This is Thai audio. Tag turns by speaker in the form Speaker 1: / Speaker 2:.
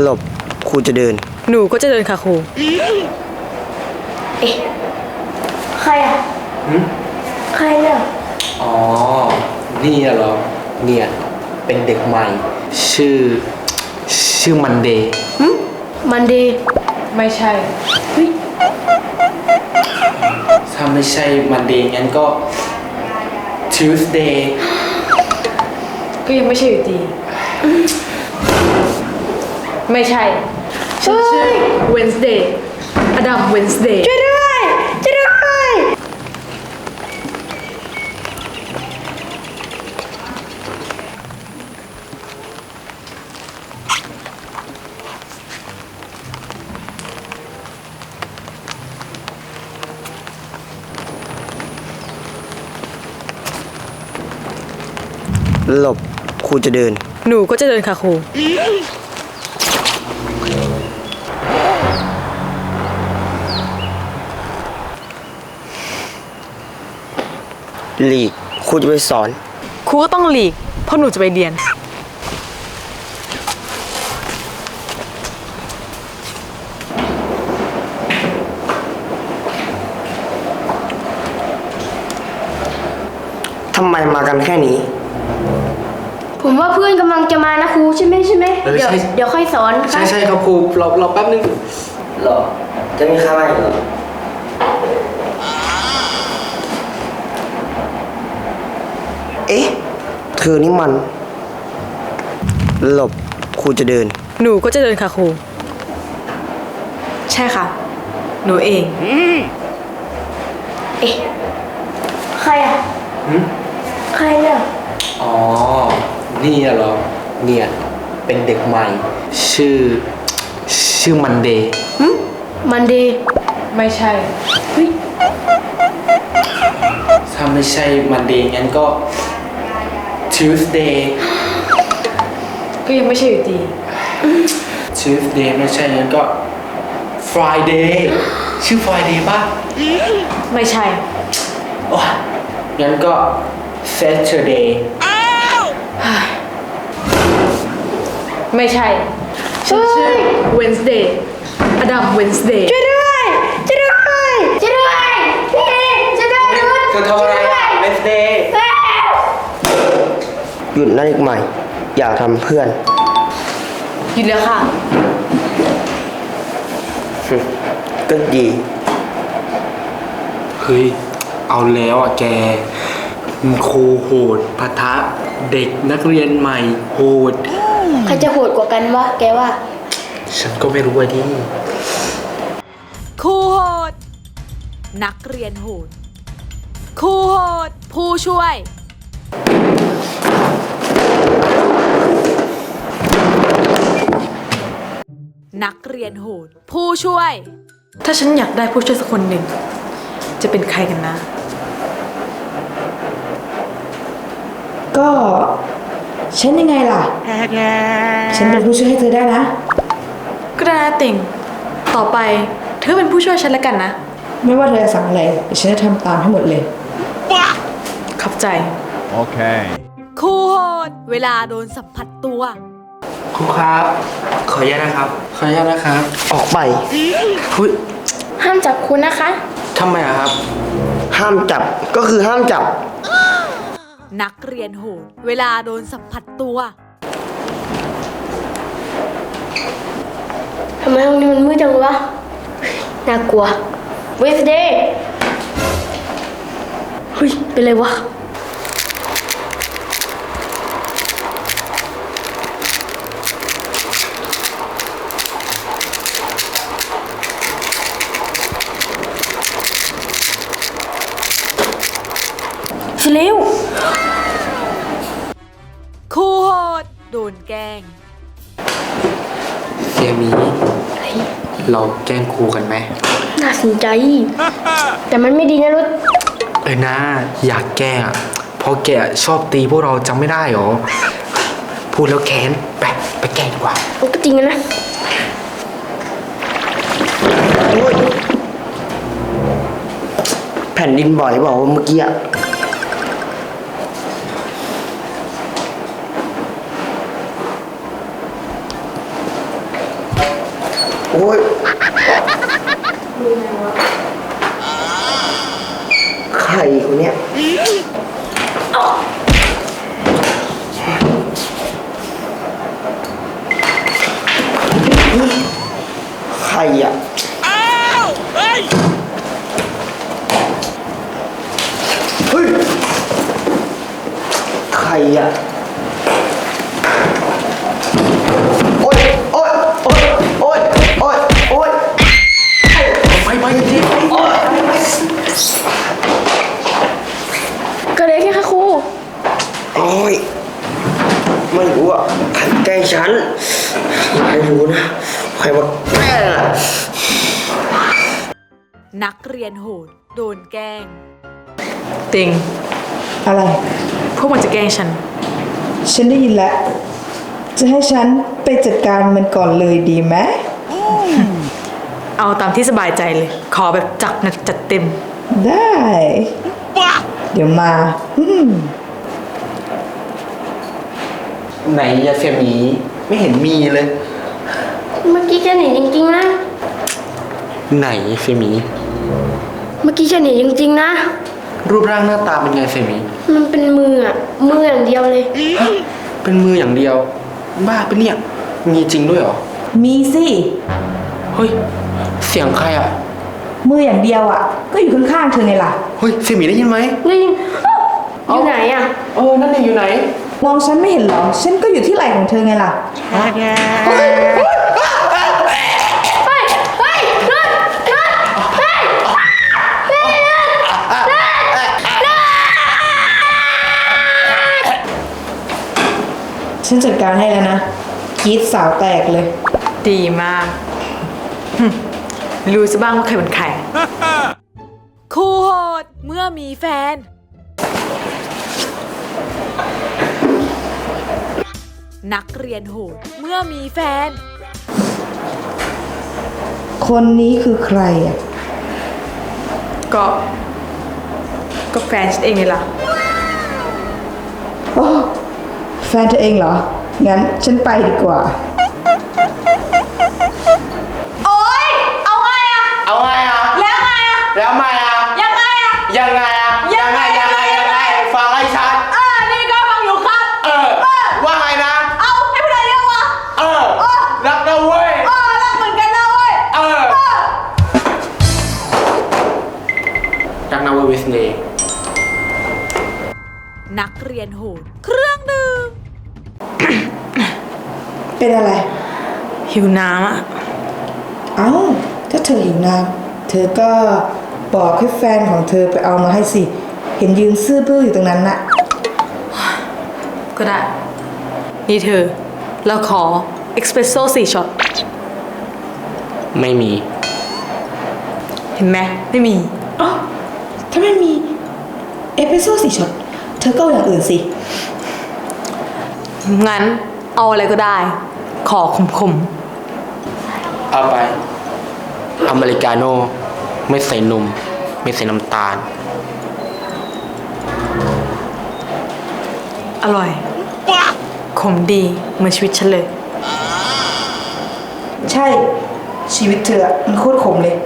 Speaker 1: หลบครูจะเดิน
Speaker 2: หนูก็จะเดินค่ะครู
Speaker 3: เอ๊ะใครอะใครเนี่ย
Speaker 1: อ๋อ นี่เหรอ เนี่ย เป็นเด็กใหม่ ชื่อ ชื่อมันเดย์
Speaker 3: มันดี
Speaker 2: ไม่ใช่
Speaker 1: ถ้าไม่ใช่มันเดย์งั้นก็ Tuesday
Speaker 2: ก็ยังไม่ใช่อยู่ดี ไม่ใช่ฉันชื่อ Wednesday อดัม Wednesday
Speaker 3: ช่วยด้วยช่วยด้วย
Speaker 1: หลบครูจะเดิน
Speaker 2: หนูก็จะเดินค่ะครู
Speaker 1: หลีกครูจะไปสอน
Speaker 2: ครูก็ต้องหลีก เพราะหนูจะไปเรียน
Speaker 1: ทำไมมากันแค่นี้
Speaker 3: ผมว่าเพื่อนกำลังจะมานะครูใช่ไหมใช่ไหม
Speaker 1: เออ
Speaker 3: เดี๋ยว
Speaker 1: ใช่
Speaker 3: เดี๋ยวค่อยสอนค
Speaker 1: ใช่
Speaker 3: รับ
Speaker 1: ใช่ครับครูเราเราแป๊บนึงหรอ จะมีใครมาอีกเหรอ เอ๊ะ เธอนี่มัน หลบครูจะเดิน
Speaker 2: หนูก็จะเดินค่ะครู ใช่ค่ะ หนูเอง
Speaker 3: เอ๊ะ ใครอะ ใครเนี่ย
Speaker 1: อ๋อ นี่เหรอ เนี่ย เป็นเด็กใหม่ ชื่อ ชื่อมันเดย์
Speaker 3: มันดี
Speaker 2: ไม่ใช่
Speaker 1: ถ้าไม่ใช่มันเดย์งั้นก็ Tuesday
Speaker 2: ก็ยังไม่ใช่อยู่ดี
Speaker 1: Tuesday ไม่ใช่งั้นก็ Friday ชื่อ Friday ป่ะ
Speaker 2: ไม่ใช่
Speaker 1: โอ้ยงั้นก็ Saturday
Speaker 2: ไม่ใช่ฉันชื่อ Wednesday อดัม Wednesday
Speaker 3: ช่วยด้วยช่วยด้วยช่วยด้วยพี่ช่วยด้วยนุช
Speaker 1: เธอทำอะไร Wednesday หยุดนั่นอีกใหม่ อย่าทำเพื่อน
Speaker 2: หยุดแล้วค่ะ
Speaker 1: ก็ดี เฮ้ย เอาแล้วอะแกครูโหดพะทะเด็กนักเรียนใหม่โหด
Speaker 3: ใครจะโหดกว่ากันวะ แกว่า
Speaker 1: ฉันก็ไม่รู้ว่าดิ
Speaker 2: ครูโหด นักเรียนโหดครูโหด ผู้ช่วย นักเรียนโหด ผู้ช่วย ถ้าฉันอยากได้ผู้ช่วยสักคนหนึ่ง จะเป็นใครกันนะ
Speaker 4: ก็ฉันยังไงล่ะ ฉันเป็นผู้ช่วยให้เธอได้นะ
Speaker 2: ก็ได้นะติ่ง ต่อไปเธอเป็นผู้ช่วยฉันแล้วกันนะ
Speaker 4: ไม่ว่าเธอจะสั่งอะไรเดี๋ยวฉันจะทำตามให้หมดเลย
Speaker 2: ขอบใจ
Speaker 5: Okay.
Speaker 2: ครูโหด เวลาโดนสัมผัสตัว
Speaker 1: ครูครับ ขออนุญาตนะครับ ขออนุญาตนะครับ ออกไปหุ้ย
Speaker 3: ห้ามจับคุณนะคะ
Speaker 1: ทำไมอะครับ ห้ามจับก็คือห้ามจับ
Speaker 2: นักเรียนโหดเวลาโดนสัมผัสตัว
Speaker 3: ทำไมห้องนี้มันมืดจังวะ น่ากลัว เวสเดย์เฮ้ย เป็นไรวะ เสร็จแล้ว
Speaker 2: ครูโหดโดนแกล้ง
Speaker 1: เกมนี้เราแกล้งครูกันไหม
Speaker 3: น่าสนใจ แต่มันไม่ดีนะรุด
Speaker 1: เออนะอยากแกล้งอะเพราะแกชอบตีพวกเราจำไม่ได้หรอ พูดแล้วแค้นไปไปแกล้งดีกว่า
Speaker 3: มันก็จริงนะ
Speaker 1: แผ่นดินบ่อยบอกว่าเมื่อกี้อะ
Speaker 5: อ้ยใครคนเนี้ยใครอะ อ้าว เฮ้ย ใครอะ โอ๊ย โอ๊ย โอ๊ย โอ๊ย โอ๊ย โอ๊ย
Speaker 1: ไปไปจริง
Speaker 3: ก็เลยแค่ค่ะครู
Speaker 5: โอ๊ย ไม่รู้อะ ใครแกล้งฉันไม่รู้นะ ใครมาแกล้งอะ
Speaker 2: นักเรียนโหด โดนแกล้ง
Speaker 4: ติง อะไร
Speaker 6: พวกมันจะแกล้งฉัน
Speaker 4: ฉันได้ยินแล้ว จะให้ฉันไปจัดการมันก่อนเลยดีไหม
Speaker 6: เอาตามที่สบายใจเลย ขอแบบจัดหนักจัดเต็ม
Speaker 4: ได้ เดี๋ยวมาอืม
Speaker 1: ไหนยาเฟมีไม่เห็นมีเลย
Speaker 3: เมื่อกี้ฉันเห็นจริงๆนะ
Speaker 1: ไหนเฟมี
Speaker 3: เมื่อกี้ฉันเห็นจริง ๆ นะ
Speaker 1: รูปร่างหน้าตาเป็นไงเฟมี
Speaker 3: มันเป็นมืออะมืออย่างเดียวเลย
Speaker 1: เป็นมืออย่างเดียว บ้าเป็นเนี่ย มีจริงด้วยเหรอ
Speaker 4: มีสิ
Speaker 1: เฮ้ย เสียงใครอะ
Speaker 4: มืออย่างเดียวอะ ก็อยู่ข้างๆเธอไงล่ะ
Speaker 1: เฮ้ยเฟมีได้ยินไหม
Speaker 3: นี่อยู่ไหนอะ
Speaker 1: เออ นั่นเองอยู่ไหน
Speaker 4: ลองฉันไม่เห็นเหรอ ฉันก็อยู่ที่ไหล่ของเธอไงล่ะ
Speaker 3: เฮ้ยเฮ้ยเฮ้ยเฮ้ยเฮ้ยเฮ้ย
Speaker 4: ฉันจัดการให้แล้วนะกรีดสาวแตกเลย
Speaker 6: ดีมากหึรู้ซะบ้างว่าใครเป็นใคร
Speaker 2: ครูโหดเมื่อมีแฟน นักเรียนโหดเมื่อมีแฟน
Speaker 4: คนนี้คือใครอะ
Speaker 6: ก็ ก็แฟนฉันเองไงล่ะ
Speaker 4: โอ้ แฟนเธอเองเหรอ งั้นฉันไปดีกว่า
Speaker 2: โอ๊ย เอาไงอะ
Speaker 1: เอาไงอะ
Speaker 2: แล้วไงอะ
Speaker 1: แล้วไงอะ
Speaker 2: ยังไงอะ
Speaker 1: ยังไงอะ
Speaker 2: ยังไง ยังไง ยังไง
Speaker 1: ฟังให้ชัด
Speaker 2: อ่านี่ก็ฟังอยู่ครับ
Speaker 1: เออ ว่าไงนะ
Speaker 2: เอาให้ผู้ใดเรียกว่า
Speaker 1: เออ รักนะเว้ย
Speaker 2: เออรักเหมือนกันนะเว้ย
Speaker 1: เออรักนะเว้ยวิสเนย์
Speaker 2: นักเรียนโหดเครื่
Speaker 4: เป็นอะไร
Speaker 6: หิวน้ำอะ
Speaker 4: เอ้าถ้าเธอหิวน้ำเธอก็บอกให้แฟนของเธอไปเอามาให้สิ เห็นยืนซื่อบื้ออยู่ตรงนั้นน่ะ
Speaker 6: ก็ได้ นี่เธอ เราขอเอ็กซ์เพรสโซ่สี่ช็อต
Speaker 1: ไม่มี
Speaker 6: เห็นไหมไม่มี
Speaker 4: อ๋อถ้าไม่มีเอสเปรสโซ่สี่ช็อต เธอก็เอาอย่างอื่นสิ
Speaker 6: งั้นเอาอะไรก็ได้ ขอขม
Speaker 1: เอาไป อเมริกาโน่ ไม่ใส่นม ไม่ใส่น้ำตาล
Speaker 6: ๆอร่อยขมดีเหมือนชีวิตฉันเลย
Speaker 4: ใช่ ชีวิตเธออะมันโคตรขมเลย